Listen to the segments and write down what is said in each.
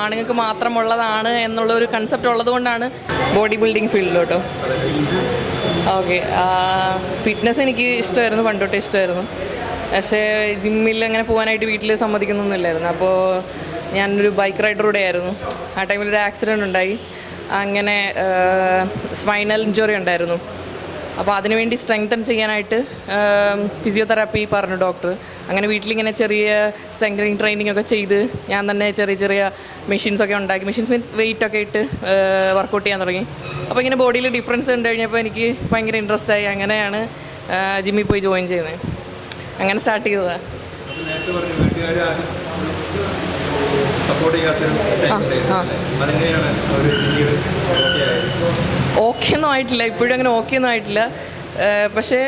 ആണുങ്ങൾക്ക് മാത്രമുള്ളതാണ് എന്നുള്ള ഒരു കൺസെപ്റ്റ് ഉള്ളതുകൊണ്ടാണ് ബോഡി ബിൽഡിംഗ് ഫീൽഡിലോട്ടോ ഓക്കെ ഫിറ്റ്നസ് എനിക്ക് ഇഷ്ടമായിരുന്നു പണ്ടോട്ടേ ഇഷ്ടമായിരുന്നു. പക്ഷേ ജിമ്മിൽ അങ്ങനെ പോകാനായിട്ട് വീട്ടിൽ സമ്മതിക്കുന്നൊന്നുമില്ലായിരുന്നു. അപ്പോൾ ഞാനൊരു ബൈക്ക് റൈഡറൂടെ ആയിരുന്നു. ആ ടൈമിൽ ഒരു ആക്സിഡന്റ് ഉണ്ടായി. അങ്ങനെ സ്പൈനൽ ഇഞ്ചുറി ഉണ്ടായിരുന്നു. അപ്പോൾ അതിനുവേണ്ടി സ്ട്രെങ്തൻ ചെയ്യാനായിട്ട് ഫിസിയോതെറാപ്പി പറഞ്ഞു ഡോക്ടർ അങ്ങനെ വീട്ടിലിങ്ങനെ ചെറിയ സ്ട്രെങ്തനിങ് ട്രെയിനിങ് ഒക്കെ ചെയ്ത് ഞാൻ തന്നെ ചെറിയ ചെറിയ മെഷീൻസ് ഒക്കെ ഉണ്ടാക്കി. മെഷീൻസ് മീൻസ് വെയിറ്റ് ഒക്കെ ഇട്ട് വർക്കൗട്ട് ചെയ്യാൻ തുടങ്ങി. അപ്പോൾ ഇങ്ങനെ ബോഡിയിൽ ഡിഫറൻസ് കണ്ടു കഴിഞ്ഞപ്പോൾ എനിക്ക് ഭയങ്കര ഇൻട്രസ്റ്റ് ആയി. അങ്ങനെയാണ് ജിമ്മിൽ പോയി ജോയിൻ ചെയ്യുന്നത് അങ്ങനെ സ്റ്റാർട്ട് ചെയ്തതാണ് സപ്പോർട്ട് ചെയ്യാത്തൊരു ടൈമിലായിരുന്നു ആ. അല്ലേ? അതെങ്ങനെയാണ് അവർ പിന്നീട് ഓക്കെ ആയത് ഓക്കെ ഒന്നും ആയിട്ടില്ല ഇപ്പോഴും അങ്ങനെ ഓക്കെ ഒന്നും ആയിട്ടില്ല. പക്ഷേ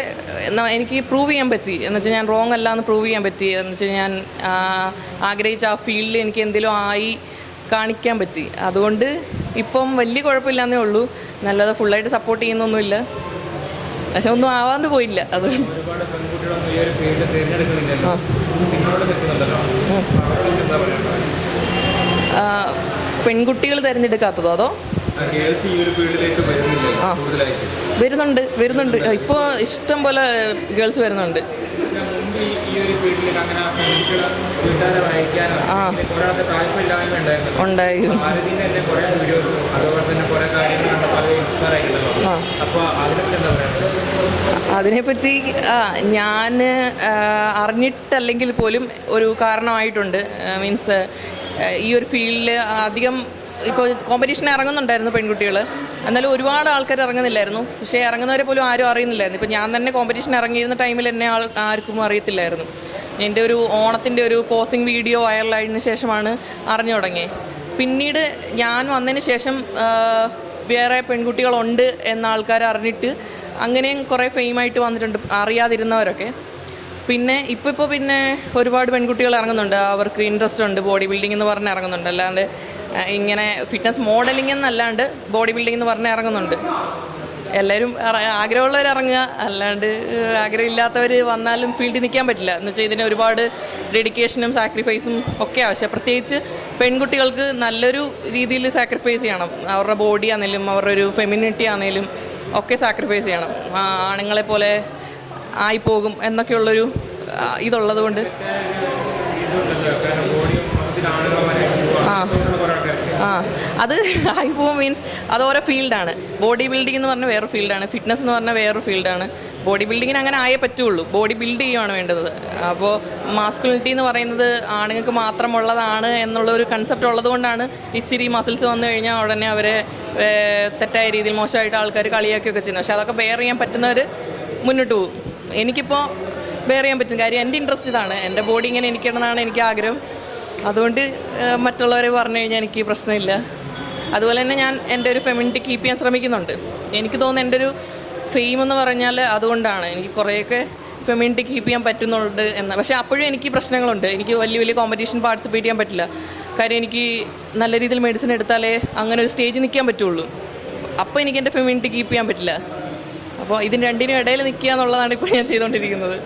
എനിക്ക് പ്രൂവ് ചെയ്യാൻ പറ്റി. എന്ന് വെച്ചാൽ ഞാൻ റോങ് അല്ല എന്ന് പ്രൂവ് ചെയ്യാൻ പറ്റി. എന്ന് വെച്ചാൽ ഞാൻ ആഗ്രഹിച്ച ആ ഫീൽഡിൽ എനിക്ക് എന്തെങ്കിലും ആയി കാണിക്കാൻ പറ്റി. അതുകൊണ്ട് ഇപ്പം വലിയ കുഴപ്പമില്ലാന്നേ ഉള്ളൂ. നല്ലത് ഫുള്ളായിട്ട് സപ്പോർട്ട് ചെയ്യുന്നൊന്നുമില്ല. പക്ഷെ ഒന്നും ആവാണ്ട് പോയില്ല. അത് പെൺകുട്ടികൾ തിരഞ്ഞെടുക്കാത്തതോ അതോ? ആ. വരുന്നുണ്ട് വരുന്നുണ്ട്. ഇപ്പോൾ ഇഷ്ടം പോലെ ഗേൾസ് വരുന്നുണ്ട്. ആ. ഉണ്ടായിരുന്നു. അതിനെപ്പറ്റി ഞാൻ അറിഞ്ഞിട്ടല്ലെങ്കിൽ പോലും ഒരു കാരണമായിട്ടുണ്ട്. മീൻസ് ഈ ഒരു ഫീൽഡിൽ അധികം ഇപ്പോൾ കോമ്പറ്റീഷൻ ഇറങ്ങുന്നുണ്ടായിരുന്നു പെൺകുട്ടികൾ എന്നാലും ഒരുപാട് ആൾക്കാർ ഇറങ്ങുന്നില്ലായിരുന്നു. പക്ഷേ ഇറങ്ങുന്നവരെ പോലും ആരും അറിയുന്നില്ലായിരുന്നു. ഇപ്പോൾ ഞാൻ തന്നെ കോമ്പറ്റീഷൻ ഇറങ്ങിയിരുന്ന ടൈമിൽ എന്നെ ആൾ ആർക്കും അറിയത്തില്ലായിരുന്നു. എന്റെ ഒരു ഓണത്തിന്റെ ഒരു പോസിങ് വീഡിയോ വൈറലായതിനു ശേഷമാണ് അറിഞ്ഞു തുടങ്ങിയത് പിന്നീട് ഞാൻ വന്നതിന് ശേഷം വേറെ പെൺകുട്ടികളുണ്ട് എന്ന ആൾക്കാർ അറിഞ്ഞിട്ട് അങ്ങനെയും കുറേ ഫെയിമായിട്ട് വന്നിട്ടുണ്ട് അറിയാതിരുന്നവരൊക്കെ. പിന്നെ ഇപ്പോൾ ഇപ്പോൾ പിന്നെ ഒരുപാട് പെൺകുട്ടികൾ ഇറങ്ങുന്നുണ്ട്. അവർക്ക് ഇൻട്രസ്റ്റ് ഉണ്ട്. ബോഡി ബിൽഡിംഗ് എന്ന് പറഞ്ഞ് ഇറങ്ങുന്നുണ്ട്. അല്ലാണ്ട് ഇങ്ങനെ ഫിറ്റ്നസ് മോഡലിംഗ് എന്നല്ലാണ്ട് ബോഡി ബിൽഡിംഗ് എന്ന് പറഞ്ഞ് ഇറങ്ങുന്നുണ്ട്. എല്ലാവരും ആഗ്രഹമുള്ളവർ ഇറങ്ങുക. അല്ലാണ്ട് ആഗ്രഹമില്ലാത്തവർ വന്നാലും ഫീൽഡിൽ നിൽക്കാൻ പറ്റില്ല. എന്ന് വെച്ചാൽ ഇതിന് ഒരുപാട് ഡെഡിക്കേഷനും സാക്രിഫൈസും ഒക്കെ ആവശ്യം. പ്രത്യേകിച്ച് പെൺകുട്ടികൾക്ക് നല്ലൊരു രീതിയിൽ സാക്രിഫൈസ് ചെയ്യണം. അവരുടെ ബോഡി ആണെങ്കിലും അവരുടെ ഒരു ഫെമിനിറ്റി ആണെങ്കിലും ഒക്കെ സാക്രിഫൈസ് ചെയ്യണം. ആണുങ്ങളെ പോലെ ആയിപ്പോകും എന്നൊക്കെയുള്ളൊരു ഇതുള്ളത് കൊണ്ട് ആ. ആ അത് ഹൈപ്പോ മീൻസ് അത് ഓരോ ഫീൽഡാണ്. ബോഡി ബിൽഡിംഗ് എന്ന് പറഞ്ഞാൽ വേറെ ഫീൽഡാണ്. ഫിറ്റ്നസ് എന്ന് പറഞ്ഞാൽ വേറെ ഫീൽഡാണ്. ബോഡി ബിൽഡിങ്ങിന് അങ്ങനെ ആയേ പറ്റുള്ളൂ. ബോഡി ബിൽഡ് ചെയ്യുകയാണ് വേണ്ടത്. അപ്പോൾ മാസ്കുലിറ്റി എന്ന് പറയുന്നത് ആണുങ്ങൾക്ക് മാത്രമുള്ളതാണ് എന്നുള്ള ഒരു കൺസെപ്റ്റ് ഉള്ളതുകൊണ്ടാണ് ഇച്ചിരി മസിൽസ് വന്നു കഴിഞ്ഞാൽ ഉടനെ അവരെ തെറ്റായ രീതിയിൽ മോശമായിട്ട് ആൾക്കാർ കളിയാക്കിയൊക്കെ ചെയ്യുന്നത്. പക്ഷേ അതൊക്കെ ബെയർ ചെയ്യാൻ പറ്റുന്നവർ മുന്നോട്ട് പോകും. എനിക്കിപ്പോൾ ബെയർ ചെയ്യാൻ പറ്റും. കാര്യം എന്റെ ഇൻട്രസ്റ്റ് ഇതാണ്. എന്റെ ബോഡി ഇങ്ങനെ എനിക്കിടണമെന്നാണ് എനിക്ക് ആഗ്രഹം. അതുകൊണ്ട് മറ്റുള്ളവരെ പറഞ്ഞു കഴിഞ്ഞാൽ എനിക്ക് പ്രശ്നമില്ല. അതുപോലെ തന്നെ ഞാൻ എന്റെ ഒരു ഫെമിനിറ്റി കീപ്പ് ചെയ്യാൻ ശ്രമിക്കുന്നുണ്ട്. എനിക്ക് തോന്നുന്നു എന്റെ ഒരു ഫെയിം എന്ന് പറഞ്ഞാൽ അതുകൊണ്ടാണ്. എനിക്ക് കുറേയൊക്കെ ഫെമിനിറ്റി കീപ്പ് ചെയ്യാൻ പറ്റുന്നുണ്ട് എന്ന്. പക്ഷേ അപ്പോഴും എനിക്ക് പ്രശ്നങ്ങളുണ്ട്. എനിക്ക് വലിയ വലിയ കോമ്പറ്റീഷൻ പാർട്ടിസിപ്പേറ്റ് ചെയ്യാൻ പറ്റില്ല. കാര്യം എനിക്ക് നല്ല രീതിയിൽ മെഡിസിൻ എടുത്താലേ അങ്ങനെ ഒരു സ്റ്റേജിൽ നിൽക്കാൻ പറ്റുള്ളൂ. അപ്പോൾ എനിക്ക് എന്റെ ഫെമിനിറ്റി കീപ്പ് ചെയ്യാൻ പറ്റില്ല. അപ്പോൾ ഇതിന് രണ്ടിനും ഇടയിൽ നിൽക്കുക എന്നുള്ളതാണ് ഇപ്പോൾ ഞാൻ ചെയ്തുകൊണ്ടിരിക്കുന്നത്.